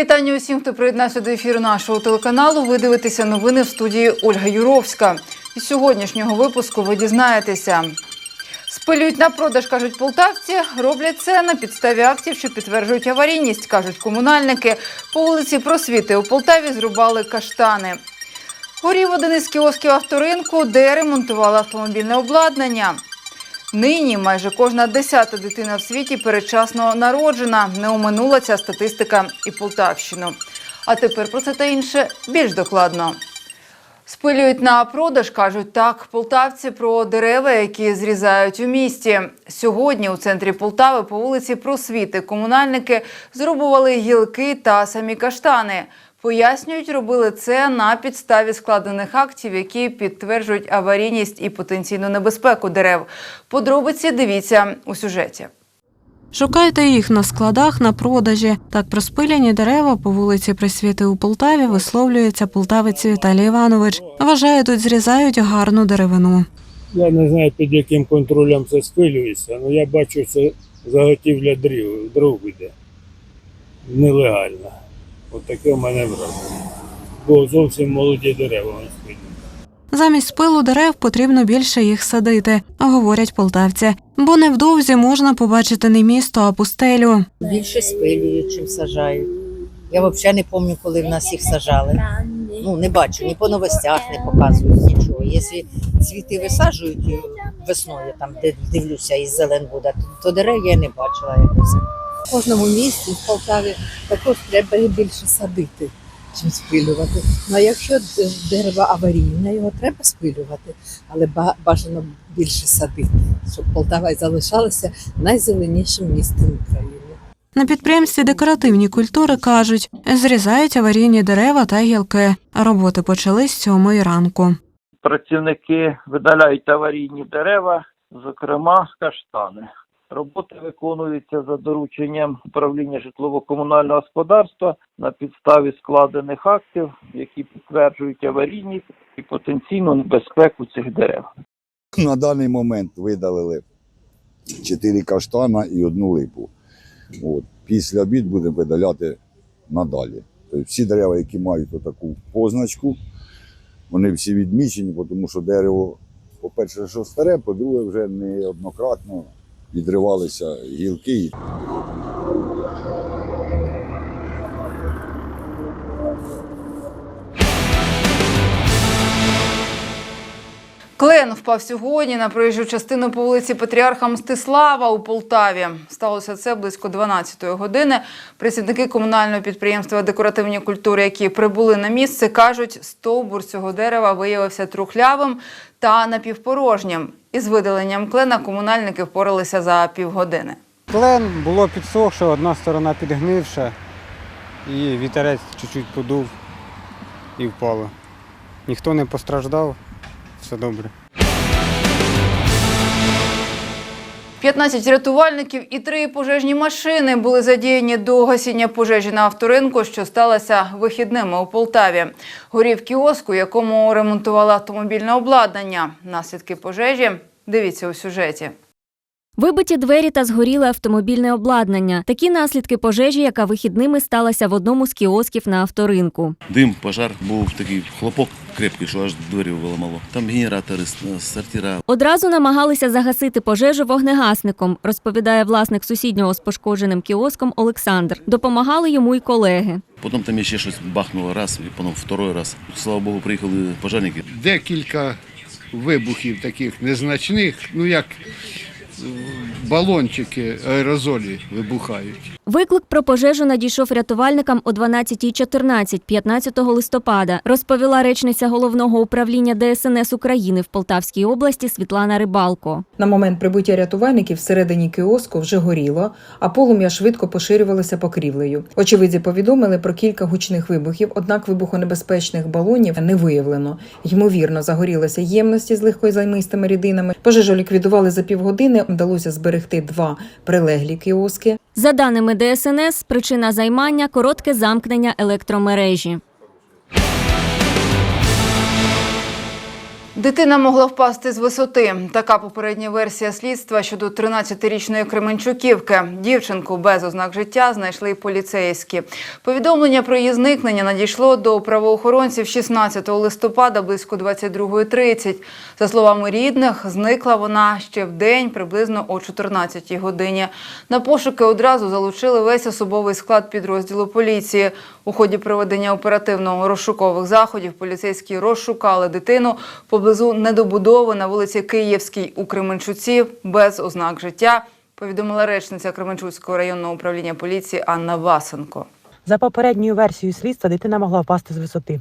вітання усім, хто приєднався до ефіру нашого телеканалу. Ви дивитеся новини в студії Ольга Юровська. Із сьогоднішнього випуску ви дізнаєтеся. Спилюють на продаж, кажуть полтавці. Роблять це на підставі актів, що підтверджують аварійність, кажуть комунальники. По вулиці Просвіти у Полтаві зрубали каштани. Горів один із кіосків авторинку, де ремонтували автомобільне обладнання. Нині майже кожна десята дитина в світі передчасно народжена. Не оминула ця статистика і Полтавщину. А тепер про це та інше більш докладно. Спилюють на продаж, кажуть так полтавці про дерева, які зрізають у місті. Сьогодні у центрі Полтави по вулиці Просвіти комунальники зрубували гілки та самі каштани. Пояснюють, робили це на підставі складених актів, які підтверджують аварійність і потенційну небезпеку дерев. Подробиці дивіться у сюжеті. Шукайте їх на складах на продажі. Так про спиляні дерева по вулиці Присвіти у Полтаві висловлюється полтавець Віталій Іванович. Вважає, тут зрізають гарну деревину. Я не знаю, під яким контролем це спилюється, але я бачу, це заготівля дрів, дров іде. Нелегальна. От таке в мене враження. Бо зовсім молоді дерева спилюють. Замість пилу дерев потрібно більше їх садити, говорять полтавці. Бо невдовзі можна побачити не місто, а пустелю. Більше спилюють, чим сажають. Я взагалі не пам'ятаю, коли в нас їх сажали. Ну, не бачу, ні по новостях не показують нічого. Якщо цвіти висаджують е, весною, там де дивлюся, із зелен буде, то дерев я не бачила якось. В кожному місті в Полтаві також треба їх більше садити, чим спилювати. Ну а якщо дерево аварійне, його треба спилювати, але ба- бажано більше садити, щоб Полтава й залишалася найзеленішим містом України. На підприємстві декоративні культури кажуть, зрізають аварійні дерева та гілки. Роботи почались з сьомої ранку. працівники видаляють аварійні дерева, зокрема каштани. Роботи виконуються за дорученням управління житлово-комунального господарства на підставі складених актів, які підтверджують аварійність і потенційну небезпеку цих дерев. На даний момент видалили 4 каштана і одну липу. От. Після обід будемо видаляти надалі. Тобто всі дерева, які мають таку позначку, вони всі відмічені, тому що дерево, по-перше, що старе, по-друге, вже неоднократно відривалися гілки. Клен впав сьогодні на проїжджу частину по вулиці Патріарха Мстислава у Полтаві. Сталося це близько 12-ї години. Працівники комунального підприємства декоративні культури, які прибули на місце, кажуть, стовбур цього дерева виявився трухлявим та напівпорожнім. Із видаленням клена комунальники впоралися за півгодини. Клен було підсохше, одна сторона підгнивша, і вітерець чуть-чуть подув і впало. Ніхто не постраждав, все добре. 15 рятувальників і три пожежні машини були задіяні до гасіння пожежі на авторинку, що сталося вихідними у Полтаві. Горів кіоск, у якому ремонтували автомобільне обладнання. Наслідки пожежі дивіться у сюжеті. Вибиті двері та згоріле автомобільне обладнання. Такі наслідки пожежі, яка вихідними сталася в одному з кіосків на авторинку. Дим, пожар був такий хлопок крепкий, що аж двері виламало. Там генератори, с- сортира. Одразу намагалися загасити пожежу вогнегасником, розповідає власник сусіднього з пошкодженим кіоском Олександр. Допомагали йому й колеги. Потім там ще щось бахнуло раз, і потім второй раз. Слава Богу, приїхали пожежники. декілька вибухів таких незначних, ну як е, балончики аерозолі вибухають. Виклик про пожежу надійшов рятувальникам о 12.14 15 листопада, розповіла речниця головного управління ДСНС України в Полтавській області Світлана Рибалко. На момент прибуття рятувальників всередині кіоску вже горіло, а полум'я швидко поширювалося покрівлею. Очевидці повідомили про кілька гучних вибухів, однак вибухонебезпечних балонів не виявлено. Ймовірно, загорілися ємності з легкозаймистими рідинами. Пожежу ліквідували за півгодини. Вдалося зберегти два прилеглі кіоски. За даними ДСНС, причина займання коротке замкнення електромережі. Дитина могла впасти з висоти. Така попередня версія слідства щодо 13-річної Кременчуківки. Дівчинку без ознак життя знайшли поліцейські. Повідомлення про її зникнення надійшло до правоохоронців 16 листопада близько 22.30. За словами рідних, зникла вона ще в день, приблизно о 14 годині. На пошуки одразу залучили весь особовий склад підрозділу поліції. У ході проведення оперативного розшукових заходів поліцейські розшукали дитину поблизу недобудови на вулиці Київській у Кременчуці без ознак життя, повідомила речниця Кременчуцького районного управління поліції Анна Васенко. За попередньою версією слідства дитина могла впасти з висоти.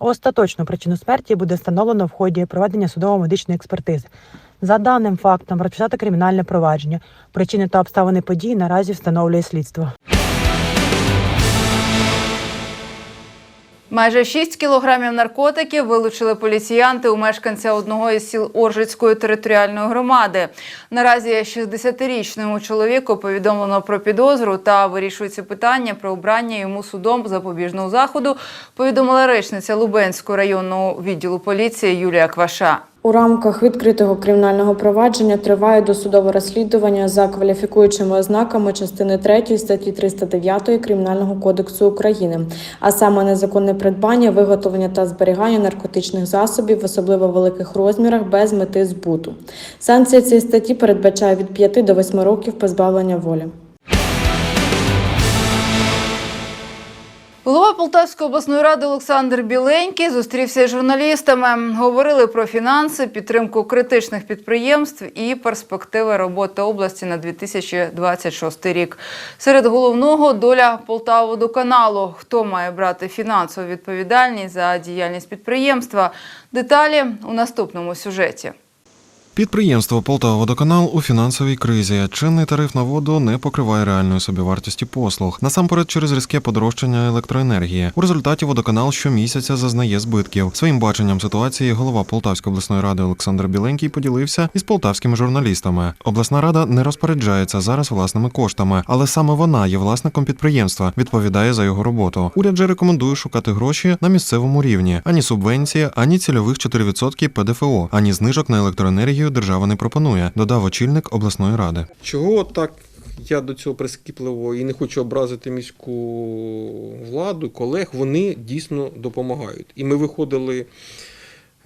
Остаточну причину смерті буде встановлено в ході проведення судово-медичної експертизи. За даним фактом розпочато кримінальне провадження. Причини та обставини події наразі встановлює слідство. Майже 6 кілограмів наркотиків вилучили поліціянти у мешканця одного із сіл Оржицької територіальної громади. Наразі 60-річному чоловіку повідомлено про підозру та вирішується питання про обрання йому судом запобіжного заходу. Повідомила речниця Лубенського районного відділу поліції Юлія Кваша. У рамках відкритого кримінального провадження триває досудове розслідування за кваліфікуючими ознаками частини 3 статті 309 Кримінального кодексу України, а саме незаконне придбання, виготовлення та зберігання наркотичних засобів в особливо великих розмірах без мети збуту. Санкція цієї статті передбачає від 5 до 8 років позбавлення волі. Голова Полтавської обласної ради Олександр Біленький зустрівся із журналістами. Говорили про фінанси, підтримку критичних підприємств і перспективи роботи області на 2026 рік. Серед головного доля Полтаводоканалу. Хто має брати фінансову відповідальність за діяльність підприємства? Деталі у наступному сюжеті. Підприємство «Полтававодоканал» у фінансовій кризі. Чинний тариф на воду не покриває реальної собівартості послуг. Насамперед через різке подорожчання електроенергії. У результаті водоканал щомісяця зазнає збитків. Своїм баченням ситуації голова Полтавської обласної ради Олександр Біленький поділився із полтавськими журналістами. Обласна рада не розпоряджається зараз власними коштами, але саме вона є власником підприємства, відповідає за його роботу. Уряд же рекомендує шукати гроші на місцевому рівні. Ані субвенції, ані цільових 4% ПДФО, ані знижок на електроенергію держава не пропонує, додав очільник обласної ради. Чого так я до цього прискіпливо і не хочу образити міську владу, колег, вони дійсно допомагають. І ми виходили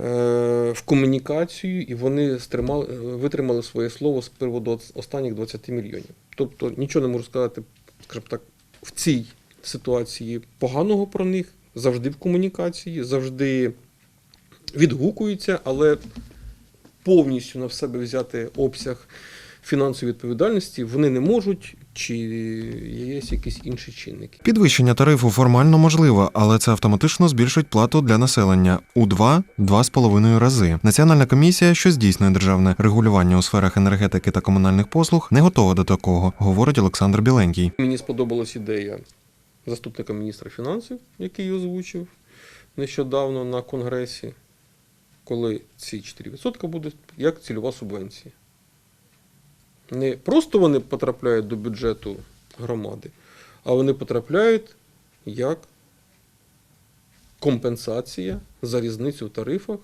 е, в комунікацію, і вони стримали, витримали своє слово з приводу останніх 20 мільйонів. Тобто нічого не можу сказати, скажімо так, в цій ситуації поганого про них, завжди в комунікації, завжди відгукуються, але повністю на себе взяти обсяг фінансової відповідальності вони не можуть, чи є якісь інші чинники. Підвищення тарифу формально можливо, але це автоматично збільшить плату для населення у 2-2,5 рази. Національна комісія, що здійснює державне регулювання у сферах енергетики та комунальних послуг, не готова до такого, говорить Олександр Біленький. Мені сподобалась ідея заступника міністра фінансів, який озвучив нещодавно на конгресі, коли ці 4% будуть як цільова субвенція. Не просто вони потрапляють до бюджету громади, а вони потрапляють як компенсація за різницю в тарифах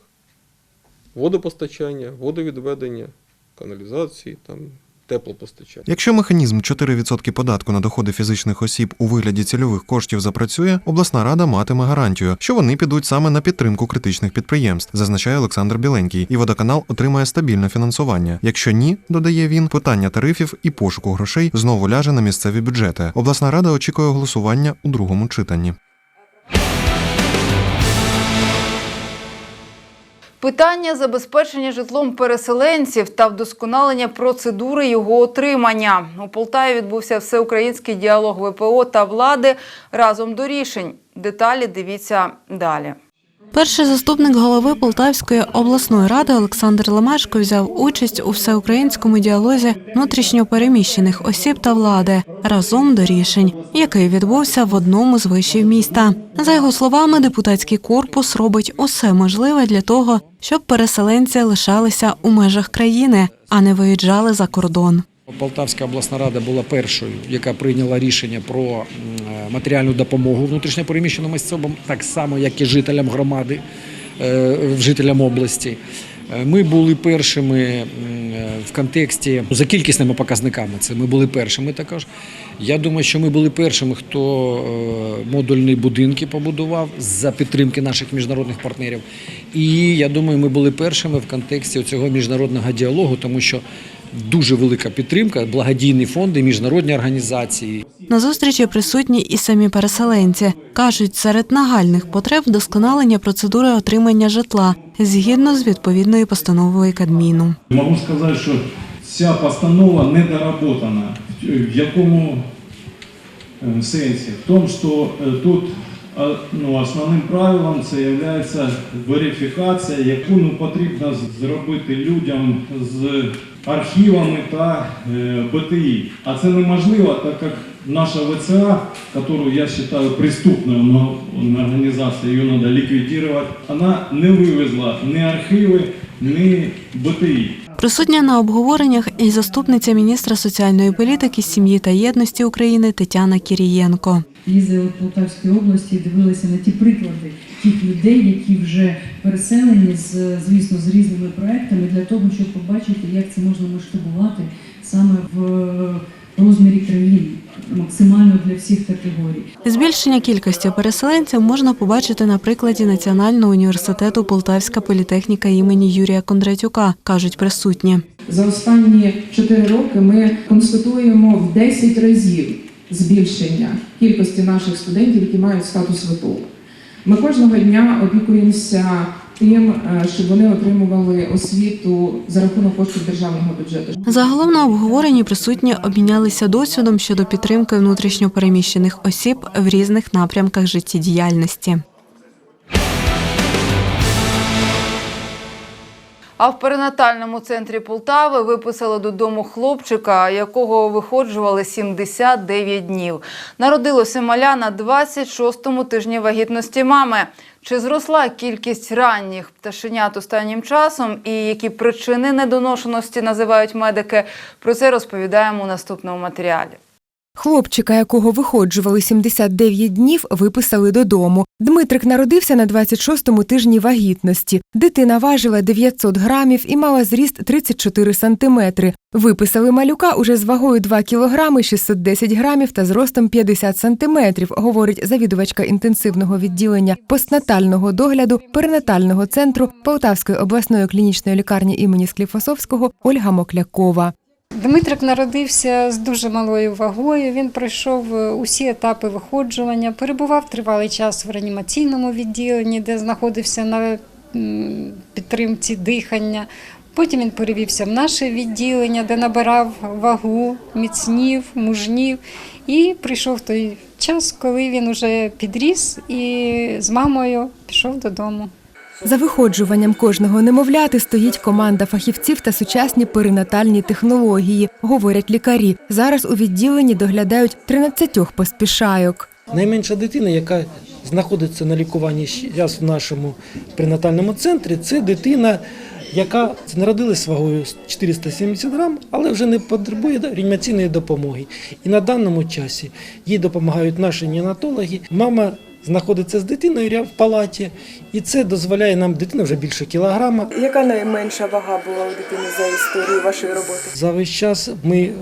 водопостачання, водовідведення, каналізації, там, теплопостачання. Якщо механізм 4% податку на доходи фізичних осіб у вигляді цільових коштів запрацює, обласна рада матиме гарантію, що вони підуть саме на підтримку критичних підприємств, зазначає Олександр Біленький, і водоканал отримає стабільне фінансування. Якщо ні, додає він, питання тарифів і пошуку грошей знову ляже на місцеві бюджети. Обласна рада очікує голосування у другому читанні. Питання забезпечення житлом переселенців та вдосконалення процедури його отримання. У Полтаві відбувся всеукраїнський діалог ВПО та влади разом до рішень. Деталі дивіться далі. Перший заступник голови Полтавської обласної ради Олександр Лемешко взяв участь у всеукраїнському діалозі внутрішньопереміщених осіб та влади разом до рішень, який відбувся в одному з вишів міста. За його словами, депутатський корпус робить усе можливе для того, щоб переселенці лишалися у межах країни, а не виїжджали за кордон. Полтавська обласна рада була першою, яка прийняла рішення про матеріальну допомогу внутрішньопереміщеним особам, так само як і жителям громади. е, жителям області. Е, Ми були першими е, в контексті за кількісними показниками. Це ми були першими також. Я думаю, що ми були першими, хто е, модульні будинки побудував за підтримки наших міжнародних партнерів. І я думаю, ми були першими в контексті цього міжнародного діалогу, тому що дуже велика підтримка, благодійні фонди, міжнародні організації. На зустрічі присутні і самі переселенці. Кажуть, серед нагальних потреб вдосконалення процедури отримання житла згідно з відповідною постановою Кабміну. Можу сказати, що ця постанова недоработана. В якому е, сенсі? В тому, що е, тут ну, основним правилом це є верифікація, яку ну, потрібно зробити людям з архівами та е, БТІ. А це неможливо, так як наша ВЦА, яку я вважаю преступною но- організацією, її треба ліквідувати, вона не вивезла ні архіви, ні БТІ. Присутня на обговореннях і заступниця міністра соціальної політики, сім'ї та єдності України Тетяна Кірієнко. їздили в Полтавській області і дивилися на ті приклади тих людей, які вже переселені з звісно з різними проектами для того, щоб побачити, як це можна масштабувати саме в розмірі країни, максимально для всіх категорій. Збільшення кількості переселенців можна побачити на прикладі Національного університету Полтавська політехніка імені Юрія Кондратюка, кажуть присутні. За останні 4 роки ми констатуємо в 10 разів збільшення кількості наших студентів, які мають статус ВПО. Ми кожного дня опікуємося тим, е, щоб вони отримували освіту за рахунок коштів державного бюджету. Загалом на обговоренні присутні обмінялися досвідом щодо підтримки внутрішньопереміщених осіб в різних напрямках життєдіяльності. А в перинатальному центрі Полтави виписали додому хлопчика, якого виходжували 79 днів. Народилося маля на 26-му тижні вагітності мами. Чи зросла кількість ранніх пташенят останнім часом і які причини недоношеності називають медики? Про це розповідаємо у наступному матеріалі. Хлопчика, якого виходжували 79 днів, виписали додому. Дмитрик народився на 26-му тижні вагітності. Дитина важила 900 грамів і мала зріст 34 сантиметри. Виписали малюка уже з вагою 2 кілограми 610 грамів та зростом 50 сантиметрів, говорить завідувачка інтенсивного відділення постнатального догляду перинатального центру Полтавської обласної клінічної лікарні імені Скліфосовського Ольга Моклякова. Дмитрик народився з дуже малою вагою. Він пройшов е, усі етапи виходжування, перебував тривалий час в реанімаційному відділенні, де знаходився на підтримці дихання. Потім він перевівся в наше відділення, де набирав вагу, міцнів, мужнів. І прийшов той час, коли він уже підріс і з мамою пішов додому. За виходжуванням кожного немовляти стоїть команда фахівців та сучасні перинатальні технології, говорять лікарі. Зараз у відділенні доглядають 13 поспішайок. Найменша дитина, яка знаходиться на лікуванні зараз в нашому пренатальному центрі, це дитина, яка народилась вагою 470 грам, але вже не потребує реанімаційної допомоги. І на даному часі їй допомагають наші неонатологи. Мама знаходиться з дитиною в палаті, і це дозволяє нам дитина вже більше кілограма. Яка найменша вага була у дитини за історію вашої роботи? За весь час ми,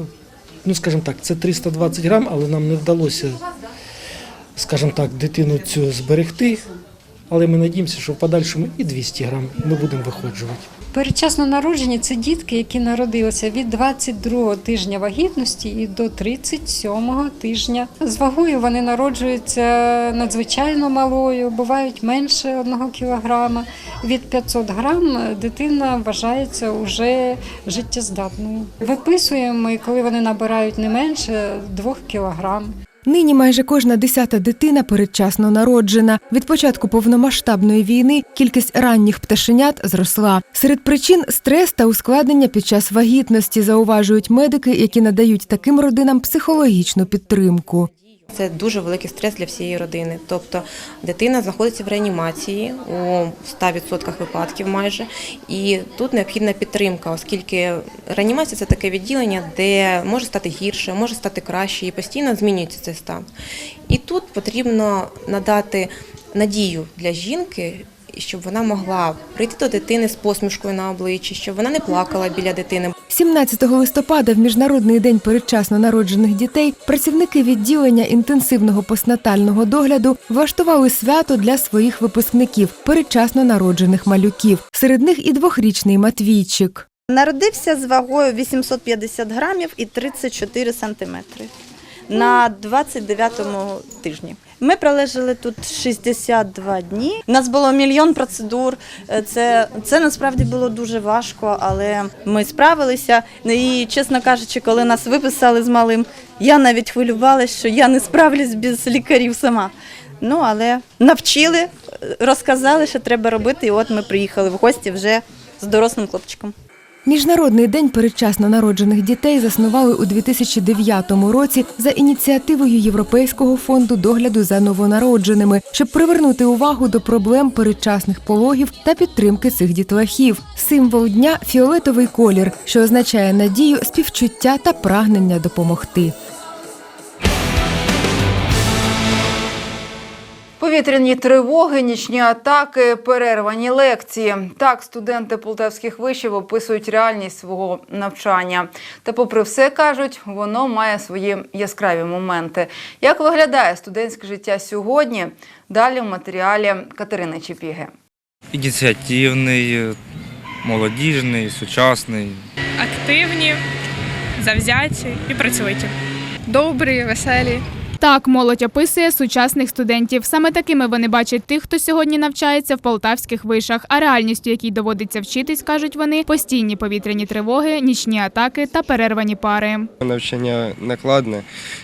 ну скажімо так, це 320 грам, але нам не вдалося, скажімо так, дитину цю зберегти. Але ми надіємося, що в подальшому і 200 грам ми будемо виходжувати. Передчасно народжені це дітки, які народилися від 22 тижня вагітності і до 37 тижня. З вагою вони народжуються надзвичайно малою, бувають менше 1 кілограма. Від 500 грам дитина вважається вже життєздатною. Виписуємо, коли вони набирають не менше 2 кілограм. Нині майже кожна десята дитина передчасно народжена. Від початку повномасштабної війни кількість ранніх пташенят зросла. Серед причин стрес та ускладнення під час вагітності зауважують медики, які надають таким родинам психологічну підтримку. Це дуже великий стрес для всієї родини. Тобто дитина знаходиться в реанімації у 100% випадків майже, і тут необхідна підтримка, оскільки реанімація це таке відділення, де може стати гірше, може стати краще, і постійно змінюється цей стан. І тут потрібно надати надію для жінки. І щоб вона могла прийти до дитини з посмішкою на обличчі, щоб вона не плакала біля дитини. 17 листопада, в міжнародний день передчасно народжених дітей, працівники відділення інтенсивного постнатального догляду влаштували свято для своїх випускників передчасно народжених малюків. Серед них і двохрічний Матвійчик. Народився з вагою 850 грамів і 34 сантиметри на 29-му тижні. Ми пролежали тут 62 дні. У нас було мільйон процедур. Е, Це, це насправді було дуже важко, але ми справилися. І, чесно кажучи, коли нас виписали з малим, я навіть хвилювалася, що я не справлюсь без лікарів сама. Ну, але навчили, розказали, що треба робити, і от ми приїхали в гості вже з дорослим хлопчиком. Міжнародний день передчасно народжених дітей заснували у 2009 році за ініціативою Європейського фонду догляду за новонародженими, щоб привернути увагу до проблем передчасних пологів та підтримки цих дітлахів. Символ дня фіолетовий колір, що означає надію, співчуття та прагнення допомогти. Повітряні тривоги, нічні атаки, перервані лекції. Так студенти полтавських вишів описують реальність свого навчання. Та, попри все, кажуть, воно має свої яскраві моменти. Як виглядає студентське життя сьогодні? Далі в матеріалі Катерини Чепіги. Ініціативний, молодіжний, сучасний. активні, завзяті і працьовиті. Добрі, веселі. Так, молодь описує сучасних студентів. Саме такими вони бачать тих, хто сьогодні навчається в полтавських вишах. А реальністю, якій доводиться вчитись, кажуть вони, постійні повітряні тривоги, нічні атаки та перервані пари. Навчання накладне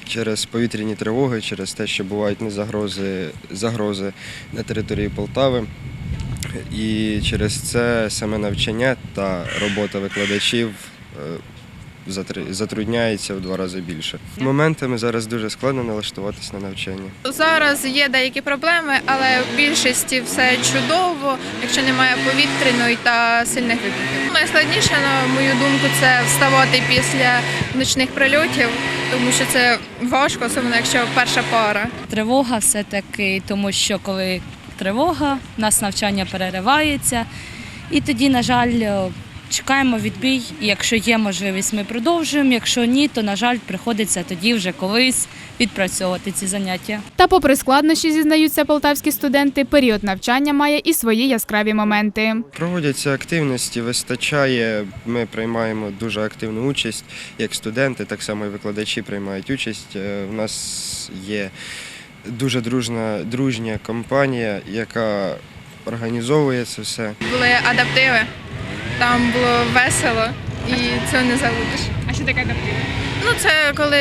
через повітряні тривоги, через те, що бувають не загрози, на території Полтави. І через це саме навчання та робота викладачів е, затрудняється в два рази більше. Моментами зараз дуже складно налаштуватись на навчання. Зараз є деякі проблеми, але в більшості все чудово, якщо немає повітряної та сильних вибухів. Найскладніше, на мою думку, це вставати після нічних прильотів, тому що це важко, особливо якщо перша пара. Тривога все-таки, тому що коли тривога, у нас навчання переривається. І тоді, на жаль, чекаємо відбій. І якщо є можливість, ми продовжуємо. Якщо ні, то, на жаль, приходиться тоді вже колись відпрацьовувати ці заняття. Та, попри складнощі, зізнаються полтавські студенти, період навчання має і свої яскраві моменти. Проводяться активності, вистачає. Ми приймаємо дуже активну участь, як студенти, так само і викладачі приймають участь. Е, У нас є дуже дружна, дружня компанія, яка організовує це все. Були адаптиви, там було весело і цього не забудеш. А що таке адаптиви? Ну, це коли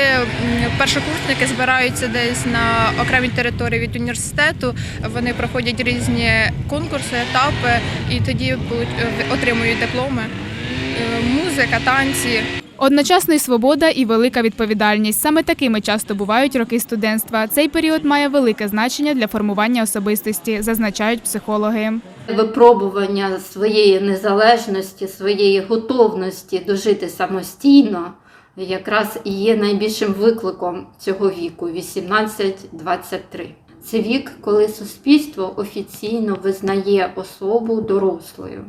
першокурсники збираються десь на окремій території від університету, вони проходять різні конкурси, етапи і тоді получ- отримують дипломи. Е, Музика, танці. Одночасно й свобода і велика відповідальність. Саме такими часто бувають роки студентства. Цей період має велике значення для формування особистості, зазначають психологи. Випробування своєї незалежності, своєї готовності дожити самостійно, якраз і є найбільшим викликом цього віку 18-23. Це вік, коли суспільство офіційно визнає особу дорослою.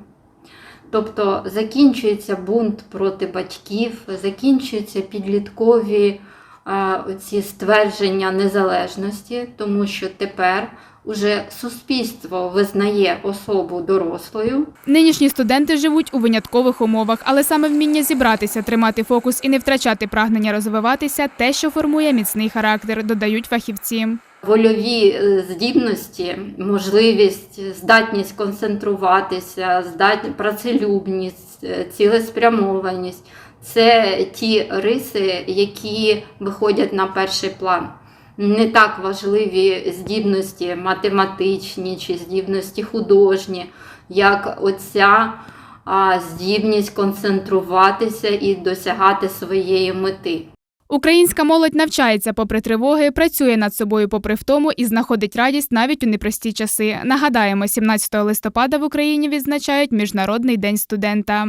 Тобто закінчується бунт проти батьків, закінчуються підліткові е, ці ствердження незалежності, тому що тепер уже суспільство визнає особу дорослою. Нинішні студенти живуть у виняткових умовах, але саме вміння зібратися, тримати фокус і не втрачати прагнення розвиватися те, що формує міцний характер, додають фахівці. Вольові е, здібності, можливість, здатність концентруватися, здатність, працелюбність, е, цілеспрямованість це ті риси, які виходять на перший план. Не так важливі здібності математичні чи здібності художні, як оця здібність концентруватися і досягати своєї мети. Українська молодь навчається попри тривоги, працює над собою попри втому і знаходить радість навіть у непрості часи. Нагадаємо, 17 листопада в Україні відзначають Міжнародний день студента.